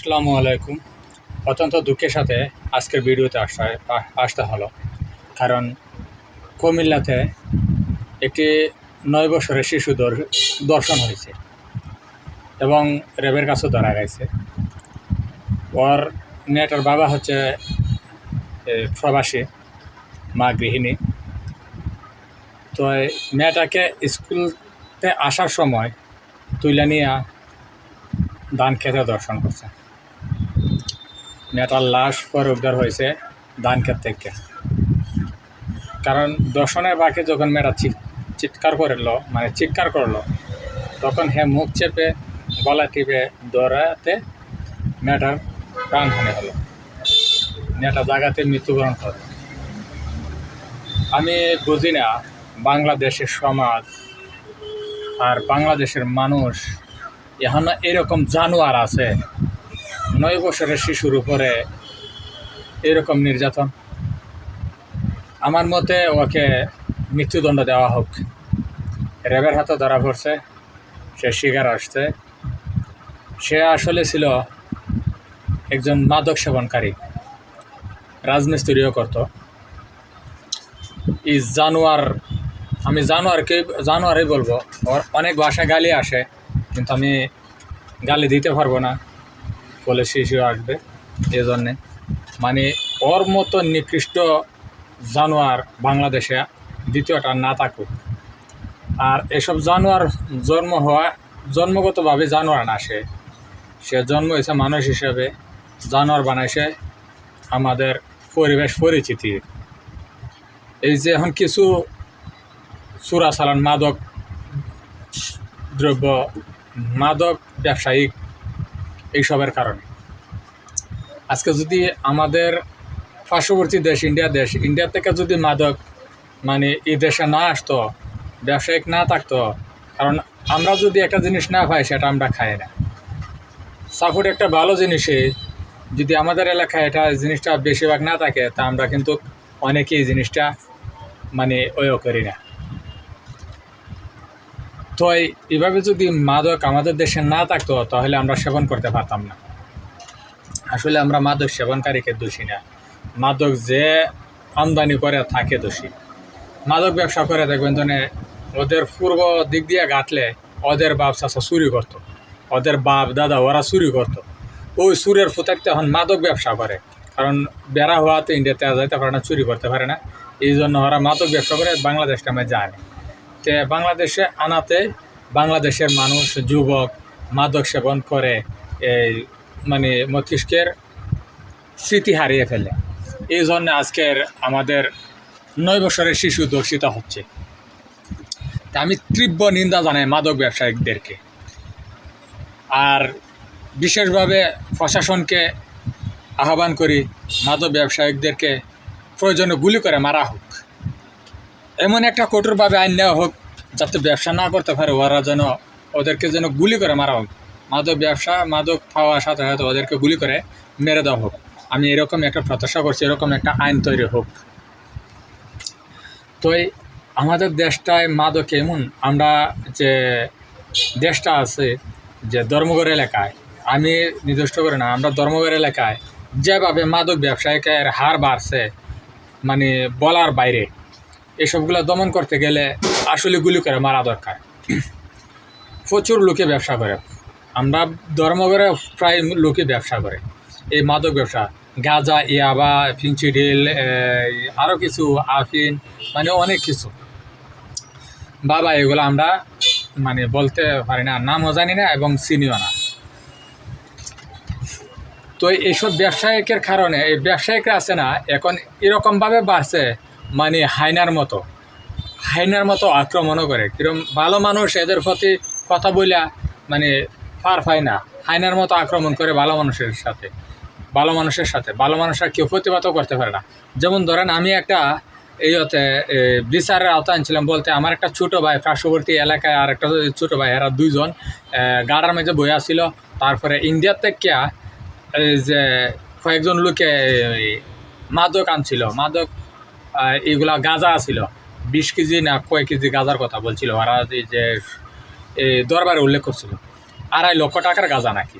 আসসালামু আলাইকুম। অত্যন্ত দুঃখের সাথে আজকের ভিডিওতে আসা আ- আসতে হলো। কারণ কুমিল্লাতে একটি নয় বছরের শিশু দর- দর্শন হয়েছে এবং র্যাবের কাছেও ধরা গেছে। ওর মেয়েটার বাবা হচ্ছে প্রবাসী, মা গৃহিণী। তো মেয়েটাকে স্কুলতে আসার সময় তুলে নিয়ে ধান খেতে দর্শন করছে। মেয়েটার লাশ পরে উদ্ধার হয়েছে ধান ক্ষেত থেকে। কারণ দর্শনের বাকি যখন মেয়েটা চিৎ- চিৎকার করল মানে চিৎকার করল, তখন হে মুখ চেপে, গলা টিপে দৌড়াতে মেয়েটার প্রাণহানি হলো। মেয়েটা জায়গাতে মৃত্যুবরণ করল। আমি বুঝি না, বাংলাদেশের সমাজ আর বাংলাদেশের মানুষ এখন এরকম জানোয়ার আছে নয় বছরের শিশুর উপরে এরকম নির্যাতন। আমার মতে ওকে মৃত্যুদণ্ড দেওয়া হোক। র্যাবের হাতে ধরা পড়ছে, সে শিকার আসছে। সে আসলে ছিল একজন মাদক সেবনকারী, রাজমিস্ত্রিও করত। এই জানোয়ার, আমি জানোয়ারকে, জানোয়ারই বলব, ওর অনেক ভাষায় গালি আসে, কিন্তু আমি গালি দিতে পারব না। ফলে শিশু আসবে এই জন্যে মানে ওর মতো নিকৃষ্ট জানোয়ার বাংলাদেশে দ্বিতীয়টা না থাকুক। আর এসব জানোয়ার জন্ম হওয়া, জন্মগতভাবে জানোয়ার না সে। সে জন্ম হয়েছে মানুষ হিসেবে, জানোয়ার বানাইছে আমাদের পরিবেশ পরিচিতি। এই যে এখন কিছু চোরাচালান মাদক দ্রব্য, মাদক ব্যবসায়িক এইসবের কারণে। আজকে যদি আমাদের পার্শ্ববর্তী দেশ ইন্ডিয়া দেশ, ইন্ডিয়া থেকে যদি মাদক মানে এই দেশে না আসতো, ব্যবসায়িক না থাকতো, কারণ আমরা যদি একটা জিনিস না পাই সেটা আমরা খাই না। সাপোর্ট একটা ভালো জিনিসে যদি আমাদের এলাকায় এটা জিনিসটা বেশিরভাগ না থাকে, তা আমরা কিন্তু অনেকেই জিনিসটা মানে ওয়ও করি না। তো এভাবে যদি মাদক আমাদের দেশে না থাকতো, তাহলে আমরা সেবন করতে পারতাম না। আসলে আমরা মাদক সেবনকারীকে দোষী না। মাদক যে আমদানি করে থাকে দোষী। মাদক ব্যবসা করে, দেখবেন তো ওদের পূর্ব দিক দিয়ে গাঁটলে ওদের বাপ চাষা চুরি করতো। ওদের বাপ, দাদা, ওরা চুরি করতো। ওই সুরের ফুতাকতে এখন মাদক ব্যবসা করে। কারণ বেড়া হওয়াতে ইন্ডিয়াতে যাইতে পারে না, চুরি করতে পারে না। এই জন্য ওরা মাদক ব্যবসা করে বাংলাদেশটা আমি জানি। বাংলাদেশে আনাতে বাংলাদেশের মানুষ, যুবক, মাদক সেবন করে, এই মানে মস্তিষ্কের স্মৃতি হারিয়ে ফেলে। এই জন্য আজকের আমাদের নয় বছরের শিশু দর্শিত হচ্ছে। তা আমি তীব্র নিন্দা জানাই মাদক ব্যবসায়িকদেরকে আর বিশেষভাবে প্রশাসনকে আহ্বান করি, মাদক ব্যবসায়িকদেরকে প্রয়োজনে গুলি করে মারা হোক। এমন একটা কঠোরভাবে আইন নেওয়া হোক, যাতে ব্যবসা না করতে পারে, ওরা যেন ওদেরকে যেন গুলি করে মারা হোক। মাদক ব্যবসা, মাদক পাওয়ার সাথে সাথে ওদেরকে গুলি করে মেরে দেওয়া হোক। আমি এরকম একটা প্রত্যাশা করছি, এরকম একটা আইন তৈরি হোক। তো আমাদের দেশটায় মাদক এমন, আমরা যে দেশটা আছে, যে ধর্মগড় এলাকায়, আমি নির্দিষ্ট করে না, আমরা ধর্মগড় এলাকায় যেভাবে মাদক ব্যবসায়িকের হার বাড়ছে মানে বলার বাইরে এসবগুলো দমন করতে গেলে আসলে গুলি করে মারা দরকার। প্রচুর লোকে ব্যবসা করে। আমরা ধর্মঘরে প্রায় লোকে ব্যবসা করে। এই মাদক ব্যবসা, গাঁজা, ইয়াবা ফিঞ্চিডিল আরও কিছু, আফিন মানে অনেক কিছু। বাবা, এগুলো আমরা মানে বলতে পারি না, নামও জানি না এবং চিনিও না। তো এইসব ব্যবসায়িকের কারণে, এই ব্যবসায়িকরা আছে না, এখন এরকমভাবে বাড়ছে মানে হাইনার মতো। হাইনার মতো আক্রমণও করে। কিরম ভালো মানুষ এদের প্রতি কথা বইলা মানে পার পায় না। হাইনার মতো আক্রমণ করে ভালো মানুষের সাথে। ভালো মানুষের সাথে। ভালো মানুষরা কেউ প্রতিবাদও করতে পারে না। যেমন ধরেন আমি একটা এই হতে বিচারের আওতা আনছিলাম বলতে আমার একটা ছোটো ভাই, পার্শ্ববর্তী এলাকায় আর একটা ছোটো ভাই, এরা দুইজন গাড়ার মেঝে বইয়া ছিল। তারপরে ইন্ডিয়ার থেকে যে কয়েকজন লোকে মাদক আনছিল। মাদক এইগুলা গাঁজা ছিল। বিশ কেজি না কয়েক কেজি গাঁজার কথা বলছিল। ওরা এই যে দরবারে উল্লেখ করছিল। আড়াই লক্ষ টাকার গাঁজা নাকি?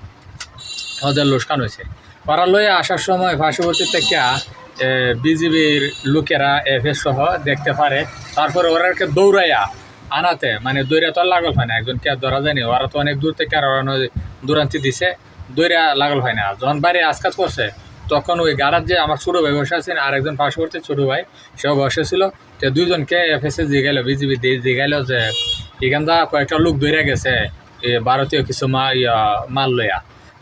ওদের লোকসান হয়েছে। ওরা লয়ে আসার সময় পার্শ্ববর্তী থেকে বিজিবির লোকেরা, এফএস সহ দেখতে পারে। তারপরে ওরাকে দৌড়াইয়া আনাতে মানে দৌড়া তো লাগল হয় না, একজনকে আর ধরা যায়নি। ওরা তো অনেক দূর থেকে আর দূরান্তি দিছে, দৌড়া লাগল হয় না। যখন বাড়ি আজকাজ করছে তখন ওই গাড়ার যে আমার ছোটো ভাই বসে আছেন, আর একজন পার্শ্ববর্তী ছোটো ভাই, সেও বসে ছিল। তো দুইজনকে এফএসএ জিগাইল বিজিবি জিগাইল যে এখানটা কয়েকটা লোক দৌড়ে গেছে, এ ভারতীয় কিছু মা মাল লইয়া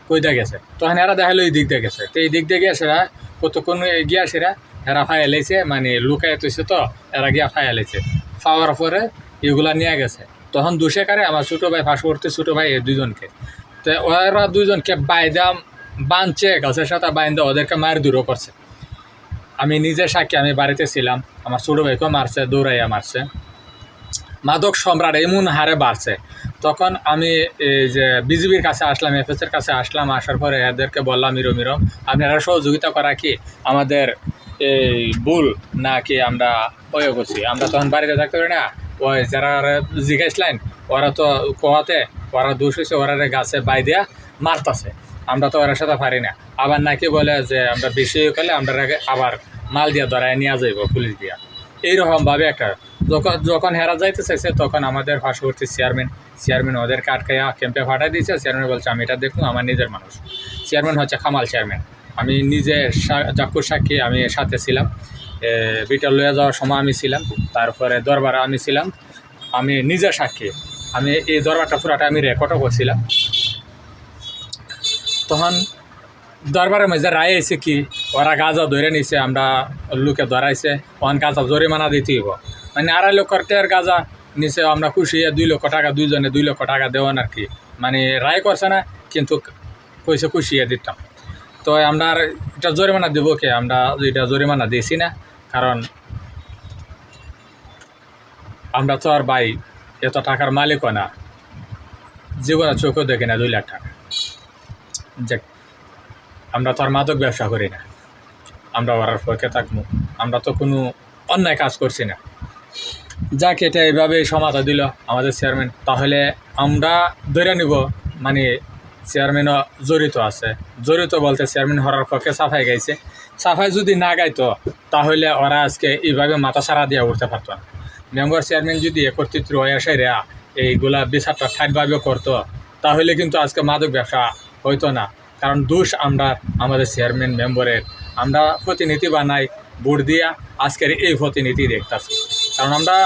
কইতে গেছে। তখন এরা দেখাল এই দিক দিয়ে গেছে। তো এই দিক দিয়ে গিয়ে সেরা, কতক্ষণ গিয়া সেরা, এরা ফাই এলাইছে মানে লুকাই তুইছে তো, এরা গিয়া ফাই এলাইছে ফাওয়ার পরে এগুলা নিয়ে গেছে। তখন দুষে কারে আমার ছোটো ভাই পার্শ্ববর্তী ছোটো ভাই এই দুজনকে তো ওরা দুজনকে বাইদাম বাঁধছে গাছের সাথে বাইন্দা ওদেরকে মায়ের দূরও করছে। আমি নিজে সাক্ষী, আমি বাড়িতে ছিলাম, আমার ছোটো ভাইকেও মারছে, দৌড়াইয়া মারছে। মাদক সম্রাট এমন হারে বাড়ছে। তখন আমি এই যে বিজিবির কাছে আসলাম, এফএসের কাছে আসলাম, আসার পরে এদেরকে বললাম, মিরো মিরো, আপনারা সহযোগিতা করা কি? আমাদের এই ভুল নাকি আমরা ওই করছি? আমরা তখন বাড়িতে থাকতে পারি না। ওই যারা জিজ্ঞাসলেন ওরা তো কোয়াতে, ওরা দোষ হয়েছে ওরা গাছে বাই দিয়া মারতাছে। আমরা তো ওরা সাথে পারি না। আবার নাকি বলে যে আমরা বেশি করলে আমরা আবার মাল দিয়া ধরায় নিয়ে যাইব পুলিশ দিয়া। এইরকম ভাবে একটা যখন যখন হেরা যাইতে চাইছে তখন আমাদের পার্শ্ববর্তী চেয়ারম্যান চেয়ারম্যান ওদেরকে আটকাইয়া ক্যাম্পে ফাটাই দিয়েছে চেয়ারম্যান বলছে আমি এটা দেখুন আমার নিজের মানুষ। চেয়ারম্যান হচ্ছে খামাল চেয়ারম্যান আমি নিজে চাক্ষুর সাক্ষী আমি সাথে ছিলাম। এ, বিটা লয়ে যাওয়ার সময় আমি ছিলাম। তারপরে দরবারে আমি ছিলাম। আমি নিজে সাক্ষী। আমি এই দরবারটা পুরাটা আমি রেকর্ডও করছিলাম। তখন দরবারের মধ্যে রায় এসে কি, ওরা গাজা ধরে নিছে, আমরা লোকে ধরাইছে, ওখান গাজা জরিমানা দিতে হইব। মানে আড়াই লক্ষ টের গাজা নিচে আমরা খুশি দুই লক্ষ টাকা, দুইজনে দুই লক্ষ টাকা দেওয়ান আর কি। মানে রায় করছে না, কিন্তু কইছে খুশি হয়ে দিতাম। তো আমরা আর এটা জরিমানা দেব কে? আমরা এটা জরিমানা দিয়েছি না, কারণ আমরা তো আর ভাই, এত টাকার মালিকও না। জীবনে চোখও দেখি না দুই লাখ টাকা। যাক, আমরা তো আর মাদক ব্যবসা করি না। আমরা ওরার পক্ষে থাকব। আমরা তো কোনো অন্যায় কাজ করছি না। যাক, এটা এইভাবে সমাধা দিল আমাদের চেয়ারম্যান তাহলে আমরা ধরে নিব মানে চেয়ারম্যানও জড়িত আছে। জড়িত বলতে চেয়ারম্যান হরার পক্ষে সাফাই গাইছে। সাফাই যদি না গাইতো, তাহলে ওরা আজকে এইভাবে মাথা সারা দিয়ে উঠতে পারতো না। মেম্বার চেয়ারম্যান যদি একত্রিত হয়ে আসে রেয়া এইগুলা বিচারটা ঠাটভাবে করতো, তাহলে কিন্তু আজকে মাদক ব্যবসা হইতো না। কারণ দোষ আমরা আমাদের চেয়ারম্যান মেম্বারের আমরা প্রতিনিধি বানাই, ভোট দিয়া আজকের এই প্রতিনিধি দেখতেছি। কারণ আমরা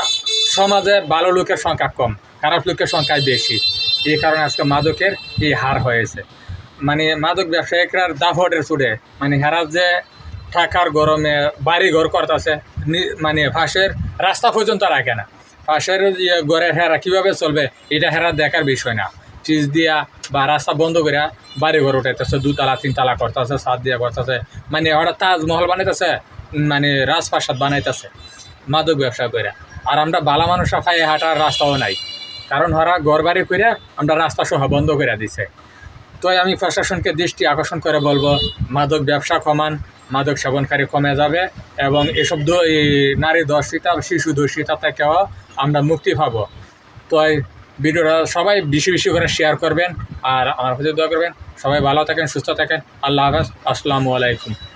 সমাজে ভালো লোকের সংখ্যা কম, খারাপ লোকের সংখ্যা বেশি। এই কারণে আজকে মাদকের এই হার হয়েছে। মানে মাদক ব্যবসায়িকরা দাফটের চুড়ে মানে হেরা যে ঠাকার গরমে বাড়ি ঘর করতেছে মানে ফাঁসের রাস্তা পর্যন্ত রাখে না। ফাঁসের ইয়ে ঘরের হেরা কীভাবে চলবে, এটা হেরা দেখার বিষয় না। ফ্রিজ দিয়া বা রাস্তা বন্ধ করে বাড়ি ঘর উঠাইতেছে দুতলা তিনতলা করতেছে সাত দিয়া করতেছে মানে ওরা তাজমহল বানাইতেছে মানে রাজপ্রাসাদ বানাইতেছে, মাদক ব্যবসা করে আর আমরা বালা মানুষ খাই হাঁটার রাস্তাও নাই। কারণ ওরা ঘর বাড়ি করে আমরা রাস্তা সহ বন্ধ করে দিছে। তো আমি প্রশাসনকে দৃষ্টি আকর্ষণ করে বলব, মাদক ব্যবসা কমান, মাদক সেবনকারী কমে যাবে এবং এসব নারী দর্শিতা শিশু দর্শিতা থেকেও আমরা মুক্তি পাবো। তো ভিডিওটা সবাই বেশি বেশি করে শেয়ার করবেন আর আমার প্রতি দোয়া করবেন। সবাই ভালো থাকেন, সুস্থ থাকেন। আল্লাহ হাফেজ। আসসালামু আলাইকুম।